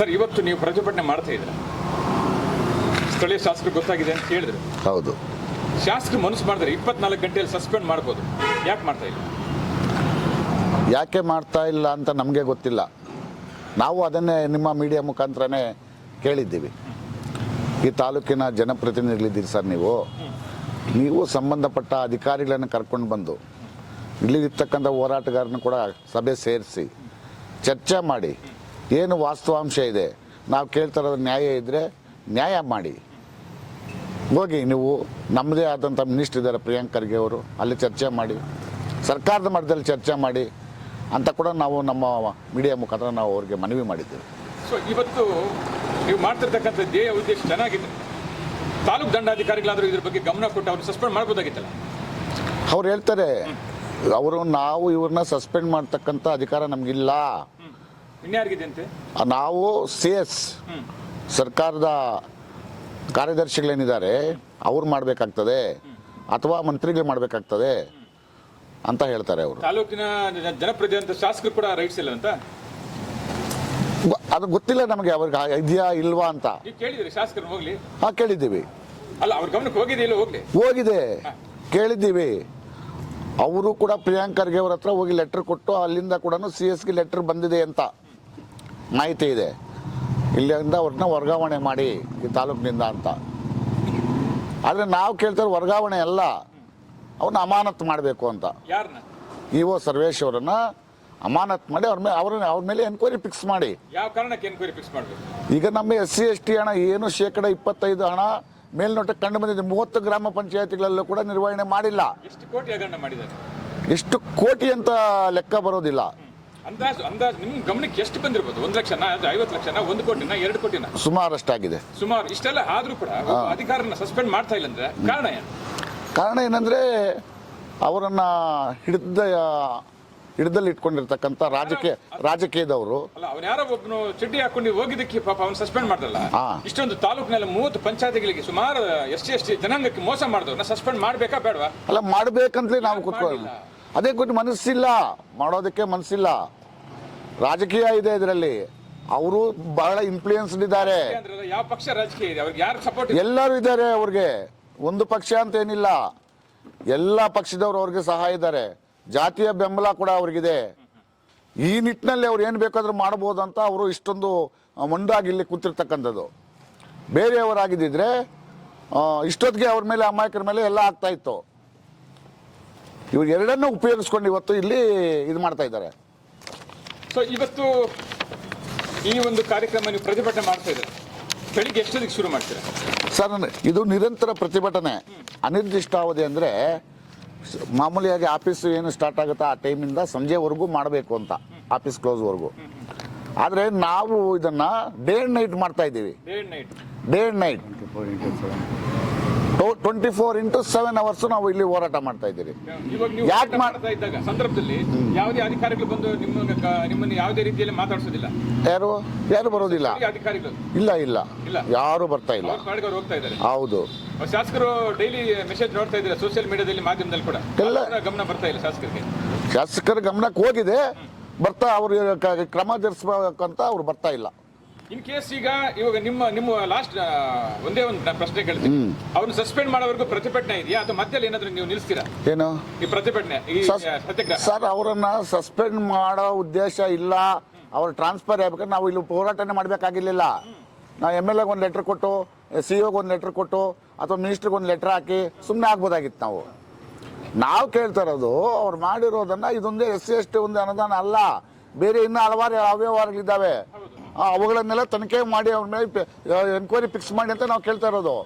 Sir ಇವತ್ತು ನೀವು ಪ್ರತಿಭಟನೆ ಮಾಡ್ತಾ ಇದ್ದೀರಾ? ಸ್ಥಳೀಯ ಶಾಸಕರು ಗೊತ್ತಾಗಿದೆ ಅಂತ ಹೇಳಿದ್ರು. ಹೌದು. ಶಾಸಕರು ಮನಸ್ಸು ಮಾಡಿದ್ರೆ ಇಪ್ಪತ್ನಾಲ್ಕು ಗಂಟೆಯಲ್ಲಿ ಸಸ್ಪೆಂಡ್ ಮಾಡ್ಬೋದು. ಯಾಕೆ ಮಾಡ್ತಾ ಇಲ್ಲ? ಯಾಕೆ ಮಾಡ್ತಾ ಇಲ್ಲ ಅಂತ ನಮಗೆ ಗೊತ್ತಿಲ್ಲ. ನಾವು ಅದನ್ನೇ ನಿಮ್ಮ ಮೀಡಿಯಾ ಮುಖಾಂತರನೇ ಕೇಳಿದ್ದೀವಿ. ಈ ತಾಲೂಕಿನ ಜನಪ್ರತಿನಿಧಿಗಳಿದ್ದೀರಿ ಸರ್ ನೀವು. ನೀವು ಸಂಬಂಧಪಟ್ಟ ಅಧಿಕಾರಿಗಳನ್ನು ಕರ್ಕೊಂಡು ಬಂದು ಇಲ್ಲಿರ್ತಕ್ಕಂಥ ಹೋರಾಟಗಾರನ ಕೂಡ ಸಭೆ ಸೇರಿಸಿ ಚರ್ಚೆ ಮಾಡಿ ಏನು ವಾಸ್ತವಾಂಶ ಇದೆ? ನಾವು ಕೇಳ್ತಾ ಇರೋದು ನ್ಯಾಯ ಇದ್ದರೆ ನ್ಯಾಯ ಮಾಡಿ. ಹೋಗಿ ನೀವು ನಮ್ಮದೇ ಆದಂಥ ಮಿನಿಸ್ಟರ್ ಇದ್ದಾರೆ ಪ್ರಿಯಾಂಕ್ ಖರ್ಗೆ ಅವರು ಅಲ್ಲಿ ಚರ್ಚೆ ಮಾಡಿ. ಸರ್ಕಾರದ ಮಟ್ಟದಲ್ಲಿ ಚರ್ಚೆ ಮಾಡಿ. ಅಂತ ಕೂಡ ನಾವು ನಮ್ಮ ಮೀಡಿಯಾ ಮುಖಾಂತರ ನಾವು ಅವ್ರಿಗೆ ಮನವಿ ಮಾಡಿದ್ದೇವೆ. ಸೊ ಇವತ್ತು ನೀವು ಮಾಡ್ತಿರ್ತಕ್ಕಂಥ ಧ್ಯೇಯ ಉದ್ದೇಶ ಚೆನ್ನಾಗಿದೆ. ತಾಲೂಕು ದಂಡಾಧಿಕಾರಿಗಳಾದರೂ ಇದ್ರ ಬಗ್ಗೆ ಗಮನ ಕೊಟ್ಟು ಅವ್ರು ಸಸ್ಪೆಂಡ್ ಮಾಡ್ಬೋದಾಗಿತ್ತಲ್ಲ? ಅವ್ರು ಹೇಳ್ತಾರೆ ಅವರು ನಾವು ಇವ್ರನ್ನ ಸಸ್ಪೆಂಡ್ ಮಾಡ್ತಕ್ಕಂಥ ಅಧಿಕಾರ ನಮಗಿಲ್ಲ. ನಾವು ಸಿ ಎಸ್ ಸರ್ಕಾರದ ಕಾರ್ಯದರ್ಶಿಗಳೇನಿದ್ದಾರೆ ಅವ್ರು ಮಾಡಬೇಕಾಗ್ತದೆ ಅಥವಾ ಮಂತ್ರಿಗಳು ಮಾಡಬೇಕಾಗ್ತದೆ ಅಂತ ಹೇಳ್ತಾರೆ ಅವರು. ತಾಲೂಕಿನ ಜನಪ್ರತಿನಿಧಿ ಶಾಸಕರು ಕೂಡ ರೈಟ್ಸ್ ಇಲ್ಲ ಅಂತ? ಅದು ಗೊತ್ತಿಲ್ಲ ನಮಗೆ ಅವ್ರಿಗೆ ಇದೆಯಾ ಇಲ್ವಾ ಅಂತ. ಶಾಸಕರು ಹೋಗ್ಲಿ? ಹಾ ಕೇಳಿದ್ದೀವಿ. ಅಲ್ಲ ಅವ್ರ ಗಮನಕ್ಕೆ ಹೋಗಿದೆ ಇಲ್ಲ ಹೋಗ್ಲಿ? ಹೋಗಿದೆ. ಕೇಳಿದ್ದೀವಿ. ಅವರು ಕೂಡ ಪ್ರಿಯಾಂಕರ್ಗೆ ಅವ್ರ ಹತ್ರ ಹೋಗಿ ಲೆಟರ್ ಕೊಟ್ಟು ಅಲ್ಲಿಂದ ಕೂಡ ಸಿ ಎಸ್ಗೆ ಲೆಟರ್ ಬಂದಿದೆ ಅಂತ. ಮಾಹಿತಿ ಇದೆ. ಇಲ್ಲಿಂದ ಅವ್ರನ್ನ ವರ್ಗಾವಣೆ ಮಾಡಿ ಈ ತಾಲೂಕಿನಿಂದ ಅಂತ. ಆದರೆ ನಾವು ಕೇಳ್ತಾರೆ ವರ್ಗಾವಣೆ ಅಲ್ಲ. ಅವ್ರನ್ನ ಅಮಾನತ್ ಮಾಡಬೇಕು ಅಂತ. ಇ ಓ ಸರ್ವೇಶ್ ಅವರನ್ನ ಅಮಾನತ್ ಮಾಡಿ ಅವ್ರ ಮೇಲೆ ಅವ್ರ ಅವ್ರ ಮೇಲೆ ಎನ್ಕ್ವೈರಿ ಫಿಕ್ಸ್ ಮಾಡಿ. ಯಾವ ಕಾರಣಕ್ಕೆ ಎನ್ಕ್ವೈರಿ ಫಿಕ್ಸ್ ಮಾಡಬೇಕು? ಈಗ ನಮ್ಮ ಎಸ್ ಸಿ ಎಸ್ ಟಿ ಹಣ ಏನು ಶೇಕಡ ಇಪ್ಪತ್ತೈದು ಹಣ ಮೇಲ್ನೋಟಕ್ಕೆ ಕಂಡು ಬಂದಿದೆ. ಮೂವತ್ತು ಗ್ರಾಮ ಪಂಚಾಯತಿಗಳಲ್ಲೂ ಕೂಡ ನಿರ್ವಹಣೆ ಮಾಡಿಲ್ಲ. ಎಷ್ಟು ಕೋಟಿ ಎಷ್ಟು ಕೋಟಿ ಅಂತ ಲೆಕ್ಕ ಬರೋದಿಲ್ಲ. ಅಂದಾಜು ಅಂದಾಜು ನಿಮ್ಮ ಗಮನಕ್ಕೆ ಎಷ್ಟು ಬಂದಿರ್ಬೋದು? ಒಂದು ಲಕ್ಷನ ಐವತ್ತು ಲಕ್ಷನ ಒಂದು ಕೋಟಿನ ಎರಡು ಕೋಟಿನ? ಸುಮಾರಷ್ಟಾಗಿದೆ ಸುಮಾರು ಇಷ್ಟೆಲ್ಲ ಆದ್ರೂ ಕೂಡ ಅಧಿಕಾರನ ಸಸ್ಪೆಂಡ್ ಮಾಡ್ತಾ ಇಲ್ಲ ಅಂದ್ರೆ ಕಾರಣ ಏನು? ಕಾರಣ ಏನಂದ್ರೆ ಅವರನ್ನ ಹಿಡಿದ ಹಿಡಿದಲ್ಲಿ ಇಟ್ಕೊಂಡಿರ್ತಕ್ಕಂಥ ರಾಜಕೀಯ ರಾಜಕೀಯದವರು. ಅಲ್ಲ ಅವ್ನು ಯಾರೋ ಒಬ್ಬನು ಚಡ್ಡಿ ಹಾಕೊಂಡು ಹೋಗಿದ್ದಕ್ಕೆ ಪಾಪ ಅವ್ನು ಸಸ್ಪೆಂಡ್ ಮಾಡ್ದಲ್ಲ. ಇಷ್ಟೊಂದು ತಾಲೂಕಿನಲ್ಲಿ ಮೂವತ್ತು ಪಂಚಾಯತಿಗಳಿಗೆ ಸುಮಾರು ಎಸ್ ಟಿ ಜನಾಂಗಕ್ಕೆ ಮೋಸ ಮಾಡಿದವ್ರನ್ನ ಸಸ್ಪೆಂಡ್ ಮಾಡಬೇಕಾ ಬೇಡವಾ? ಅಲ್ಲ ಮಾಡ್ಬೇಕಂತಲೇ ನಾವು ಕೂತ್ಕೊಳ್ಳಿ ಮಾಡಿಲ್ಲ? ಅದೇ ಕೊಟ್ಟು ಮನಸ್ಸಿಲ್ಲ ಮಾಡೋದಕ್ಕೆ ಮನಸ್ಸಿಲ್ಲ. ರಾಜಕೀಯ ಇದೆ ಇದರಲ್ಲಿ. ಅವರು ಬಹಳ ಇನ್ಫ್ಲೂಯೆನ್ಸ್ಡ್ ಇದ್ದಾರೆ. ಯಾವ ಪಕ್ಷ ರಾಜಕೀಯ ಇದೆ? ಅವ್ರಿಗೆ ಯಾರು ಸಪೋರ್ಟ್ ಎಲ್ಲರೂ ಇದ್ದಾರೆ ಅವ್ರಿಗೆ. ಒಂದು ಪಕ್ಷ ಅಂತ ಏನಿಲ್ಲ. ಎಲ್ಲ ಪಕ್ಷದವರು ಅವ್ರಿಗೆ ಸಹಾಯ ಇದ್ದಾರೆ. ಜಾತಿಯ ಬೆಂಬಲ ಕೂಡ ಅವ್ರಿಗಿದೆ. ಈ ನಿಟ್ಟಿನಲ್ಲಿ ಅವ್ರು ಏನು ಬೇಕಾದರೂ ಮಾಡ್ಬೋದು ಅಂತ ಅವರು ಇಷ್ಟೊಂದು ಮೊಂಡಾಗಿ ಇಲ್ಲಿ ಕೂತಿರ್ತಕ್ಕಂಥದ್ದು. ಬೇರೆಯವರಾಗಿದ್ದಿದ್ರೆ ಇಷ್ಟೊತ್ತಿಗೆ ಅವ್ರ ಮೇಲೆ ಅಮಾಯಕರ ಮೇಲೆ ಎಲ್ಲ ಆಗ್ತಾ ಇತ್ತು. ಇವ್ರು ಎರಡನ್ನೂ ಉಪಯೋಗಿಸ್ಕೊಂಡು ಇವತ್ತು ಇಲ್ಲಿ ಇದು ಮಾಡ್ತಾ ಇದ್ದಾರೆ. ಸೊ ಇವತ್ತು ಈ ಒಂದು ಕಾರ್ಯಕ್ರಮ ನೀವು ಪ್ರತಿಭಟನೆ ಮಾಡ್ತಾ ಇದ್ದಾರೆ. ಬೆಳಿಗ್ಗೆ ಎಷ್ಟೊತ್ತಿಗೆ ಶುರು ಮಾಡ್ತೀರಾ? ಸರ್ ಇದು ನಿರಂತರ ಪ್ರತಿಭಟನೆ. ಅನಿರ್ದಿಷ್ಟಾವಧಿ ಅಂದರೆ ಮಾಮೂಲಿಯಾಗಿ ಆಫೀಸ್ ಏನು ಸ್ಟಾರ್ಟ್ ಆಗುತ್ತಾ ಆ ಟೈಮಿಂದ ಸಂಜೆವರೆಗೂ ಮಾಡಬೇಕು ಅಂತ ಆಫೀಸ್ ಕ್ಲೋಸ್ವರೆಗೂ. ಆದರೆ ನಾವು ಇದನ್ನು ಡೇ ಆ್ಯಂಡ್ ನೈಟ್ ಮಾಡ್ತಾ ಇದ್ದೀವಿ. Day and night. Day and night. Twenty four into seven hours ನಾವು ಇಲ್ಲಿ ಹೋರಾಟ ಮಾಡ್ತಾ ಇದ್ದೀವಿ ಯಾಕ್ ಮಾಡ್ತಾ ಇದ್ದಾಗ ಸಂದರ್ಭದಲ್ಲಿ ಯಾವುದೇ ಅಧಿಕಾರಿಗಳು ಬಂದು ನಿಮ್ಮ ನಿಮ್ಮನ್ನು ಯಾವುದೇ ರೀತಿಯಲ್ಲಿ ಮಾತಾಡಿಸೋದಿಲ್ಲ? ಯಾರು? ಯಾರು ಬರೋದಿಲ್ಲ. ಅಧಿಕಾರಿಗಳು? ಇಲ್ಲ ಇಲ್ಲ. ಇಲ್ಲ. ಯಾರು ಬರ್ತಾ ಇಲ್ಲ. ಹೋಗ್ತಾ ಇದ್ದಾರೆ. ಹೌದು. ಶಾಸಕರು ಡೈಲಿ ಮೆಸೇಜ್ ನೋಡ್ತಾ ಇದ್ದಾರೆ ಸೋಷಿಯಲ್ ಮೀಡಿಯಾದಲ್ಲಿ ಮಾಧ್ಯಮದಲ್ಲಿ ಕೂಡ. ಗಮನ ಬರ್ತಾ ಇಲ್ಲ ಶಾಸಕರಿಗೆ. ಶಾಸಕರ ಗಮನಕ್ಕೆ ಹೋಗಿದೆ. ಬರ್ತಾ ಅವರು ಕ್ರಮ ಜರುಗಿಸ್ಬೇಕಂತ ಅವ್ರು ಬರ್ತಾ ಇಲ್ಲ. ಇನ್ ಕೇಸ್ ಈಗ ಇವಾಗ ನಿಮ್ಮ ನಿಮ್ಮ ಲಾಸ್ಟ್ ಒಂದೇ ಒಂದು ಪ್ರಶ್ನೆ ಕೇಳ್ತೀನಿ. ಅವ್ರನ್ನ ಸಸ್ಪೆಂಡ್ ಮಾಡೋವರೆಗೂ ಪ್ರತಿಭಟನೆ ಇದೆಯಾ? ಅಥವಾ ಮಧ್ಯದಲ್ಲಿ ಏನಾದರೂ ನೀವು ನಿಲ್ಲಿಸ್ತೀರಾ ಏನು? ಈ ಪ್ರತಿಭಟನೆ ಈ ಸತ್ಯಾಗ್ರಹ. ಸರ್ ಅವರನ್ನ ಸಸ್ಪೆಂಡ್ ಮಾಡೋ ಉದ್ದೇಶ ಇಲ್ಲ. ಅವ್ರು ಟ್ರಾನ್ಸ್ಫರ್ ಆಗ್ಬೇಕಾದ್ರೆ ನಾವು ಇಲ್ಲಿ ಹೋರಾಟನೇ ಮಾಡಬೇಕಾಗಿರ್ಲಿಲ್ಲ. ನಾವು ಎಂ ಎಲ್ ಎಗೆ ಒಂದು ಲೆಟ್ರ್ ಕೊಟ್ಟು ಸಿ ಒಗೆ ಒಂದು ಲೆಟ್ರ್ ಕೊಟ್ಟು ಅಥವಾ ಮಿನಿಸ್ಟ್ರಿಗೆ ಒಂದು ಲೆಟ್ರ್ ಹಾಕಿ ಸುಮ್ಮನೆ ಆಗ್ಬೋದಾಗಿತ್ತು ನಾವು. ನಾವು ಕೇಳ್ತಾ ಇರೋದು ಅವ್ರು ಮಾಡಿರೋದನ್ನ ಇದೊಂದೇ ಎಸ್ ಸಿ ಎಸ್ ಟಿ ಒಂದು ಅನುದಾನ ಅಲ್ಲ. ಬೇರೆ ಇನ್ನೂ ಹಲವಾರು ಅವ್ಯವಹಾರಗಳಿದ್ದಾವೆ. ಅವುಗಳನ್ನೆಲ್ಲ ತನಿಖೆ ಮಾಡಿ ಅವ್ರ ಮೇಲೆ ಎನ್ಕ್ವೈರಿ ಫಿಕ್ಸ್ ಮಾಡಿ ಅಂತ ನಾವು ಕೇಳ್ತಾ ಇರೋದು.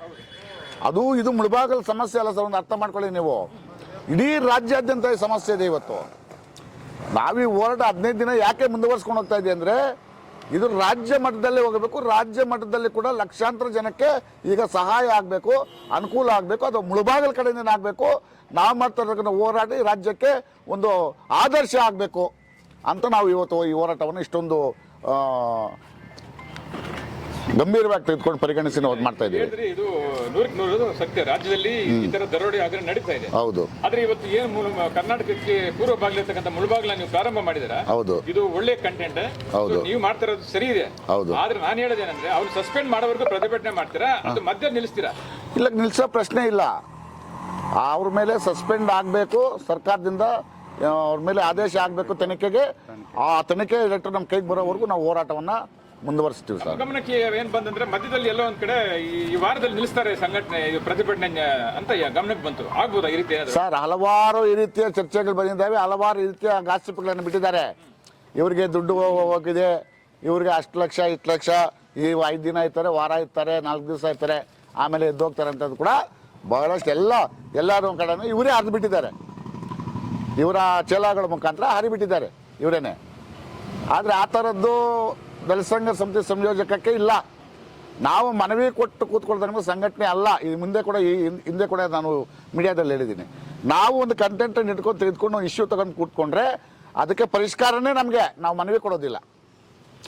ಅದು ಇದು ಮುಳಬಾಗಲ್ ಸಮಸ್ಯೆ ಅಲ್ಲ ಸರ್, ಒಂದು ಅರ್ಥ ಮಾಡ್ಕೊಳ್ಳಿ ನೀವು. ಇಡೀ ರಾಜ್ಯಾದ್ಯಂತ ಈ ಸಮಸ್ಯೆ ಇದೆ ಇವತ್ತು. ನಾವೀ ಹೋರಾಟ ಹದಿನೈದು ದಿನ ಯಾಕೆ ಮುಂದುವರ್ಸ್ಕೊಂಡು ಹೋಗ್ತಾ ಇದೆ ಅಂದರೆ, ಇದು ರಾಜ್ಯ ಮಟ್ಟದಲ್ಲಿ ಹೋಗಬೇಕು, ರಾಜ್ಯ ಮಟ್ಟದಲ್ಲಿ ಕೂಡ ಲಕ್ಷಾಂತರ ಜನಕ್ಕೆ ಈಗ ಸಹಾಯ ಆಗಬೇಕು, ಅನುಕೂಲ ಆಗಬೇಕು ಅದು ಮುಳುಬಾಗಲ ಕಡೆಯಿಂದ ಆಗಬೇಕು. ನಾವು ಮಾಡ್ತಾ ಹೋರಾಟ ರಾಜ್ಯಕ್ಕೆ ಒಂದು ಆದರ್ಶ ಆಗಬೇಕು ಅಂತ ನಾವು ಇವತ್ತು ಈ ಹೋರಾಟವನ್ನು ಇಷ್ಟೊಂದು ಗಂಭೀರವಾಗಿ ತೆಗೆದುಕೊಂಡು ಪರಿಗಣಿಸಿ ನಾವು ಮಾಡ್ತಾ ಇದ್ದೀವಿ. ಇದು ನೂರಕ್ಕೆ ನೂರು ಸತ್ಯ. ರಾಜ್ಯದಲ್ಲಿ ಈ ತರ ದರೋಡೆ ಆದರೆ ನಡೀತಾ ಇದೆ. ಹೌದು. ಆದ್ರೆ ಇವತ್ತು ಏನು ಮೂಲ ಕರ್ನಾಟಕಕ್ಕೆ ಪೂರ್ವ ಭಾಗಲಿರ್ತಕ್ಕಂಥ ಮುಳುಬಾಗಿಲ ನೀವು ಪ್ರಾರಂಭ ಮಾಡಿದಿರ ಹೌದು. ಇದು ಒಳ್ಳೆ ಕಂಟೆಂಟ್ ಹೌದು. ನೀವು ಮಾಡ್ತಾ ಇರೋದು ಸರಿ ಇದೆ. ಹೌದು. ಆದ್ರೆ ನಾನು ಹೇಳೋದೇನಂದ್ರೆ ಅವ್ರು ಸಸ್ಪೆಂಡ್ ಮಾಡೋವರೆಗೂ ಪ್ರತಿಭಟನೆ ಮಾಡ್ತೀರಾ? ಅದು ಮಧ್ಯ ನಿಲ್ಲಿಸ್ತೀರಾ? ಇಲ್ಲ ನಿಲ್ಸೋ ಪ್ರಶ್ನೆ ಇಲ್ಲ. ಅವ್ರ ಮೇಲೆ ಸಸ್ಪೆಂಡ್ ಆಗಬೇಕು ಸರ್ಕಾರದಿಂದ. ಅವ್ರ ಮೇಲೆ ಆದೇಶ ಆಗಬೇಕು ತನಿಖೆಗೆ. ಆ ತನಿಖೆ ಡೈರೆಕ್ಟರ್ ನಮ್ಮ ಕೈಗೆ ಬರೋವರೆಗೂ ನಾವು ಹೋರಾಟವನ್ನ ಮುಂದುವರಿಸ್ತೀವಿ ಸರ್. ಗಮನಕ್ಕೆ ಏನ್ ಬಂದಂದ್ರೆ ಮಧ್ಯದಲ್ಲಿ ಎಲ್ಲೋ ಒಂದ್ ಕಡೆ ಈ- ವಾರದಲ್ಲಿ ನಿಲ್ಲಿಸ್ತಾರೆ ಸಂಘಟನೆ ಇದು ಪ್ರತಿಭಟನೆ ಅಂತ ಗಮನಕ್ಕೆ ಬಂತು. ಆಗ್ಬೋದಾ ಈ ರೀತಿ ಸರ್ ಹಲವಾರು ಈ ರೀತಿಯ ಚರ್ಚೆಗಳು ಬಂದಿದ್ದಾವೆ ಹಲವಾರು ಈ ರೀತಿಯ ಗಾಸಿಪ್ಗಳನ್ನು ಬಿಟ್ಟಿದ್ದಾರೆ. ಇವರಿಗೆ ದುಡ್ಡು ಹೋಗಿದೆ ಇವ್ರಿಗೆ ಅಷ್ಟು ಲಕ್ಷ ಇಷ್ಟು ಲಕ್ಷ ಈ ಐದು ದಿನ ಇರ್ತಾರೆ ವಾರ ಇರ್ತಾರೆ ನಾಲ್ಕು ದಿವಸ ಇರ್ತಾರೆ ಆಮೇಲೆ ಎದ್ದು ಹೋಗ್ತಾರೆ ಅಂತದ್ದು ಕೂಡ ಬಹಳಷ್ಟು ಎಲ್ಲ ಎಲ್ಲರೂ ಕಡೆ ಇವರೇ ಹರಿದು ಬಿಟ್ಟಿದ್ದಾರೆ ಇವರ ಚೇಲಾಗಳ ಮುಖಾಂತರ ಹಾರಿಬಿಟ್ಟಿದ್ದಾರೆ ಇವರೇನೆ. ಆದರೆ ಆ ಥರದ್ದು ದಲಿತ ಸಂಸ್ಥೆ ಸಮಿತಿ ಸಂಯೋಜಕಕ್ಕೆ ಇಲ್ಲ. ನಾವು ಮನವಿ ಕೊಟ್ಟು ಕೂತ್ಕೊಳ್ತಾರೆ ಸಂಘಟನೆ ಅಲ್ಲ. ಇದು ಮುಂದೆ ಕೂಡ ಈ ಹಿಂದೆ ಕೂಡ ನಾನು ಮೀಡಿಯಾದಲ್ಲಿ ಹೇಳಿದ್ದೀನಿ. ನಾವು ಒಂದು ಕಂಟೆಂಟನ್ನು ಇಟ್ಕೊಂಡು ತೆಗೆದುಕೊಂಡು ಇಶ್ಯೂ ತಗೊಂಡು ಕೂತ್ಕೊಂಡ್ರೆ ಅದಕ್ಕೆ ಪರಿಷ್ಕಾರನೇ ನಮಗೆ. ನಾವು ಮನವಿ ಕೊಡೋದಿಲ್ಲ.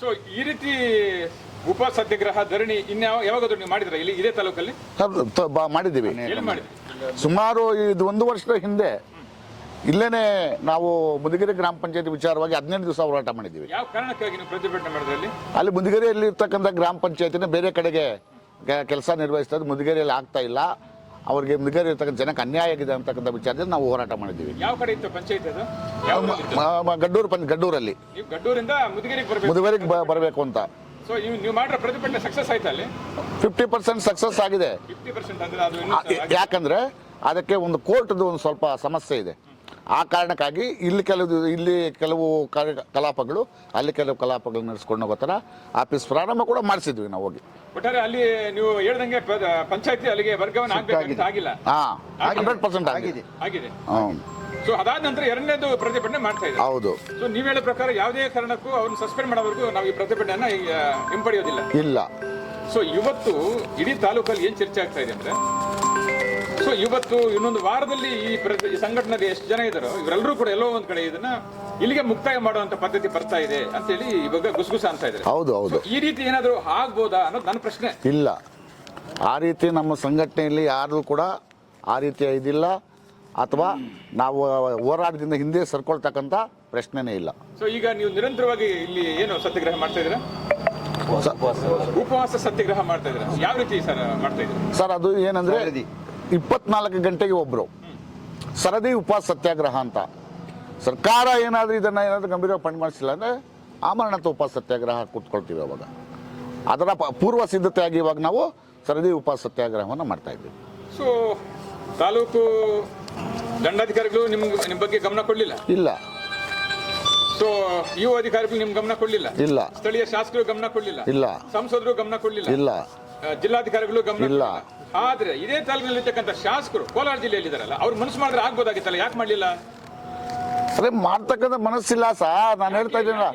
ಸೊ ಈ ರೀತಿ ಉಪ ಸತ್ಯಾಗ್ರಹ ಧರಣಿ ಇನ್ಯಾವ ಯಾವಾಗಾದ್ರೂ ನೀವು ಮಾಡಿದ್ರೆ ಇಲ್ಲಿ ಇದೇ ತಾಲೂಕಲ್ಲಿ? ಮಾಡಿದ್ದೀವಿ. ಸುಮಾರು ಇದು ಒಂದು ವರ್ಷದ ಹಿಂದೆ ಇಲ್ಲೇನೆ ನಾವು ಮುದಿಗೆರೆ ಗ್ರಾಮ ಪಂಚಾಯತಿ ವಿಚಾರವಾಗಿ ಹದಿನೆಂಟು ದಿವಸ ಹೋರಾಟ ಮಾಡಿದ್ದೀವಿ. ಯಾವ ಕಾರಣಕ್ಕಾಗಿ ನೀವು ಪ್ರತಿಭಟನೆ ಮಾಡಿದ್ರಿ ಅಲ್ಲಿ ಮುದಿಗೆರೆಯಲ್ಲಿ ಇರ್ತಕ್ಕಂಥ ಗ್ರಾಮ ಪಂಚಾಯತಿನ ಬೇರೆ ಕಡೆಗೆ ಕೆಲಸ ನಿರ್ವಹಿಸ್ತಾ ಇದ್ದು ಮುದಿಗೆರೆಯಲ್ಲಿ ಆಗ್ತಾ ಇಲ್ಲ. ಅವರಿಗೆ ಮುದಗಿರಿ ಇರ್ತಕ್ಕಂಥ ಜನಕ್ಕೆ ಅನ್ಯಾಯ ಆಗಿದೆ ಅಂತಕ್ಕಂಥ ವಿಚಾರದಲ್ಲಿ ನಾವು ಹೋರಾಟ ಮಾಡಿದ್ದೀವಿ. ಯಾವ ಕಡೆ ಇತ್ತು ಪಂಚಾಯತ್ ಅದು? ಯಾವ ಊರಲ್ಲಿ ಇತ್ತು? ಮ- ಮ- ಗಡ್ಡೂರು ಪಂಚ ಗಡ್ಡೂರಲ್ಲಿ. ನೀವು ಗಡ್ಡೂರಿಂದ ಮುದುಗೇರಿಗೆ ಬರ್ಬೇಕು. ಅಂತ. ಸೊ ನೀವು ನೀವು ಮಾಡಿರೋ ಪ್ರತಿಭಟನೆ ಸಕ್ಸಸ್ ಆಯ್ತಾ ಅಲ್ಲಿ? ಫಿಫ್ಟಿ ಪರ್ಸೆಂಟ್ ಸಕ್ಸಸ್ ಆಗಿದೆ. ಫಿಫ್ಟಿ ಪರ್ಸೆಂಟ್ ಅಂದ್ರೆ ಅದು ಇನ್ನೂ ಆ, ಯಾಕಂದ್ರೆ ಅದಕ್ಕೆ ಒಂದು ಕೋರ್ಟ್ದು ಒಂದು ಸ್ವಲ್ಪ ಸಮಸ್ಯೆ ಇದೆ. ಆ ಕಾರಣಕ್ಕಾಗಿ ಇಲ್ಲಿ ಕೆಲವು ಇಲ್ಲಿ ಕೆಲವು ಕಲಾಪಗಳು ಅಲ್ಲಿ ಕೆಲವು ಕಲಾಪಗಳು ನಡೆಸ್ಕೊಂಡು ಹೋಗೋ ಥರ ಆಫೀಸ್ ಪ್ರಾರಂಭ ಕೂಡ ಮಾಡಿಸಿದ್ವಿ ನಾವು ಹೋಗಿ. ಒಟ್ಟಾರೆ ಅಲ್ಲಿ ನೀವು ಹೇಳ್ದಂಗೆ ಪಂಚಾಯತಿ ಅಲ್ಲಿಗೆ ವರ್ಗಾವಣೆ ಆಗ್ಬೇಕಂತ ಆಗಿಲ್ಲ. ಹಾಂ ಹಂಡ್ರೆಡ್ ಪರ್ಸೆಂಟ್ ಆಗಿದೆ. ಆಗಿದೆ. ಹ್ಮ್. ಸೊ ಅದಾದ ನಂತರ ಎರಡನೇದು ಪ್ರತಿಭಟನೆ ಮಾಡ್ತಾ ಇದ್ದಾರೆ. ಹೌದು. ಸೊ ನೀವು ಹೇಳೋ ಪ್ರಕಾರ ಯಾವುದೇ ಕಾರಣಕ್ಕೂ ಅವ್ರನ್ನ ಸಸ್ಪೆಂಡ್ ಮಾಡೋವರೆಗೂ ನಾವು ಈ ಪ್ರತಿಭಟನೆಯನ್ನ ಹಿಂಪಡೆಯೋದಿಲ್ಲ. ಇಲ್ಲ. ಸೊ ಇವತ್ತು ಇಡೀ ತಾಲೂಕಲ್ಲಿ ಏನ್ ಚರ್ಚೆ ಆಗ್ತಾ ಇದೆ ಅಂದ್ರೆ ಸೊ ಇವತ್ತು ಇನ್ನೊಂದು ವಾರದಲ್ಲಿ ಈ ಸಂಘಟನೆ ಈ ಸಂಘಟನೆಗೆ ಎಷ್ಟು ಜನ ಇದ್ದಾರೋ ಇವರೆಲ್ಲರೂ ಕೂಡ ಎಲ್ಲೋ ಒಂದ್ ಕಡೆ ಇದನ್ನ ಇಲ್ಲಿಗೆ ಮುಕ್ತಾಯ ಮಾಡುವಂತ ಪದ್ಧತಿ ಬರ್ತಾ ಇದೆ ಅಂತ ಹೇಳಿ ಇವಾಗ ಗುಸಗುಸ ಅಂತ ಇದ್ದಾರೆ. ಹೌದು ಹೌದು. ಈ ರೀತಿ ಏನಾದರೂ ಆಗ್ಬೋದಾ ಅನ್ನೋದು ನನ್ನ ಪ್ರಶ್ನೆ. ಇಲ್ಲ. ಆ ರೀತಿ ನಮ್ಮ ಸಂಘಟನೆಯಲ್ಲಿ ಯಾರು ಕೂಡ ಆ ರೀತಿ ಇದಿಲ್ಲ ಅಥವಾ ನಾವು ಹೋರಾಟದಿಂದ ಹಿಂದೆ ಸರ್ಕೊಳ್ತಕ್ಕಂಥ ಪ್ರಶ್ನೆನೇ ಇಲ್ಲ. ಸೊ ಈಗ ನೀವು ನಿರಂತರವಾಗಿ ಇಲ್ಲಿ ಏನು ಸತ್ಯಾಗ್ರಹ ಮಾಡ್ತಾ ಇದ್ದೀರಾ? ಉಪವಾಸ. ಸತ್ಯಾಗ್ರಹ ಮಾಡ್ತಾ ಇದ್ದೀರಾ? ಯಾವ ರೀತಿ ಸರ್ ಮಾಡ್ತಾ ಇದ್ದೀರಾ? ಸರ್ ಅದು ಏನಂದ್ರೆ ಇಪ್ಪತ್ನಾಲ್ಕು ಗಂಟೆಗೆ ಒಬ್ರು. ಸರದಿ ಉಪವಾಸ ಸತ್ಯಾಗ್ರಹ ಅಂತ. ಸರ್ಕಾರ ಏನಾದರೂ ಇದನ್ನ ಏನಾದರೂ ಗಂಭೀರವಾಗಿ ಮಾಡಿಸಿಲ್ಲ ಅಂದ್ರೆ ಆಮರಣತ ಉಪವಾಸ ಸತ್ಯಾಗ್ರಹ ಕೂತ್ಕೊಳ್ತೀವಿ ಅವಾಗ. ಅದರ ಪೂರ್ವ ಸಿದ್ಧತೆಯಾಗಿ ಇವಾಗ ನಾವು ಸರದಿ ಉಪವಾಸ ಸತ್ಯಾಗ್ರಹವನ್ನು ಮಾಡ್ತಾ ಇದ್ದೀವಿ. ಸೊ ತಾಲೂಕು ದಂಡಾಧಿಕಾರಿಗಳು ನಿಮ್ ನಿಮ್ಮ ಬಗ್ಗೆ ಗಮನ ಕೊಡ್ಲಿಲ್ಲ? ಇಲ್ಲ. ಸೊ ಯು ಅಧಿಕಾರಿಗಳು ನಿಮ್ ಗಮನ ಕೊಡ್ಲಿಲ್ಲ? ಇಲ್ಲ. ಸ್ಥಳೀಯ ಶಾಸಕರು ಗಮನ ಕೊಡ್ಲಿಲ್ಲ? ಇಲ್ಲ. ಸಂಸದರು ಗಮನ ಕೊಡ್ಲಿಲ್ಲ? ಇಲ್ಲ. ಜಿಲ್ಲಾಧಿಕಾರಿಗಳು ಗಮನ ಇಲ್ಲ. ಆದ್ರೆ ಇದೇ ತಾಲೂಕಿನಲ್ಲಿ ಇರ್ತಕ್ಕಂಥ ಶಾಸಕರು ಕೋಲಾರ ಜಿಲ್ಲೆಯಲ್ಲಿ ಇದಾರಲ್ಲ ಅವ್ರು ಮನಸ್ಸು ಮಾಡಿದ್ರೆ ಆಗ್ಬೋದಾಗಿತ್ತಲ್ಲ ಯಾಕೆ ಮಾಡಲಿಲ್ಲ? ಅದೇ ಮಾಡ್ತಕ್ಕಂಥ ಮನಸ್ಸಿಲ್ಲ ಸಾ ನಾನು ಹೇಳ್ತಾ ಇದ್ದೀನಿ.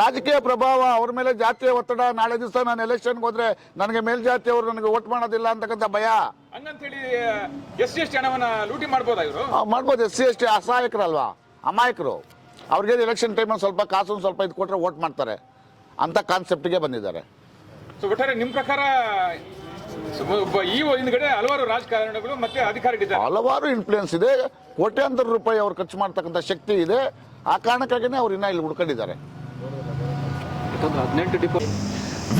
ರಾಜಕೀಯ ಪ್ರಭಾವ ಅವ್ರ ಮೇಲೆ ಜಾತಿಯ ಒತ್ತಡ ನಾಳೆ ದಿವಸ ನಾನು ಎಲೆಕ್ಷನ್ಗೆ ಹೋದ್ರೆ ನನಗೆ ಮೇಲ್ಜಾತಿಯವರು ನನಗೆ ಓಟ್ ಮಾಡೋದಿಲ್ಲ ಅಂತಕ್ಕಂಥ ಭಯ. ಹಂಗಂತೇಳಿ ಎಸ್ ಸಿ ಎಸ್ ಟಿ ಹಣವನ್ನ ಲೂಟಿ ಮಾಡ್ಬೋದಾಗಿರು ಆ, ಮಾಡ್ಬೋದು ಎಸ್ ಸಿ ಎಸ್ ಟಿ ಅಸಹಾಯಕರಲ್ವಾ? ಅಮಾಯಕರು. ಅವ್ರಿಗೆ ಎಲೆಕ್ಷನ್ ಟೈಮಲ್ಲಿ ಸ್ವಲ್ಪ ಕಾಸು ಸ್ವಲ್ಪ ಇದು ಕೊಟ್ಟರೆ ಓಟ್ ಮಾಡ್ತಾರೆ. ಅಂತ ಕಾನ್ಸೆಪ್ಟ್ಗೆ ಬಂದಿದ್ದಾರೆ. ಸೊ ಒಟ್ಟಾರೆ ನಿಮ್ಮ ಪ್ರಕಾರ ಈ ಹಿಂದ್ಗಡೆ ಹಲವಾರು ರಾಜಕಾರಣಿಗಳು ಮತ್ತೆ ಅಧಿಕಾರಿಗಳಿದ್ದಾರೆ. ಹಲವಾರು ಇನ್ಫ್ಲೂಯೆನ್ಸ್ ಇದೆ. ಕೋಟ್ಯಾಂತರ ರೂಪಾಯಿ ಅವ್ರು ಖರ್ಚು ಮಾಡ್ತಕ್ಕಂಥ ಶಕ್ತಿ ಇದೆ. ಆ ಕಾರಣಕ್ಕಾಗಿನೇ ಅವ್ರು ಇನ್ನ ಇಲ್ಲಿ ಉಳ್ಕೊಂಡಿದ್ದಾರೆ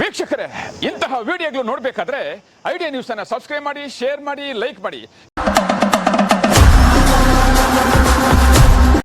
ವೀಕ್ಷಕರೇ ಇಂತಹ ವಿಡಿಯೋಗಳು ನೋಡಬೇಕಾದ್ರೆ ಐಡಿಯಾ ನ್ಯೂಸ್ ಅನ್ನ ಸಬ್ಸ್ಕ್ರೈಬ್ ಮಾಡಿ ಶೇರ್ ಮಾಡಿ ಲೈಕ್ ಮಾಡಿ.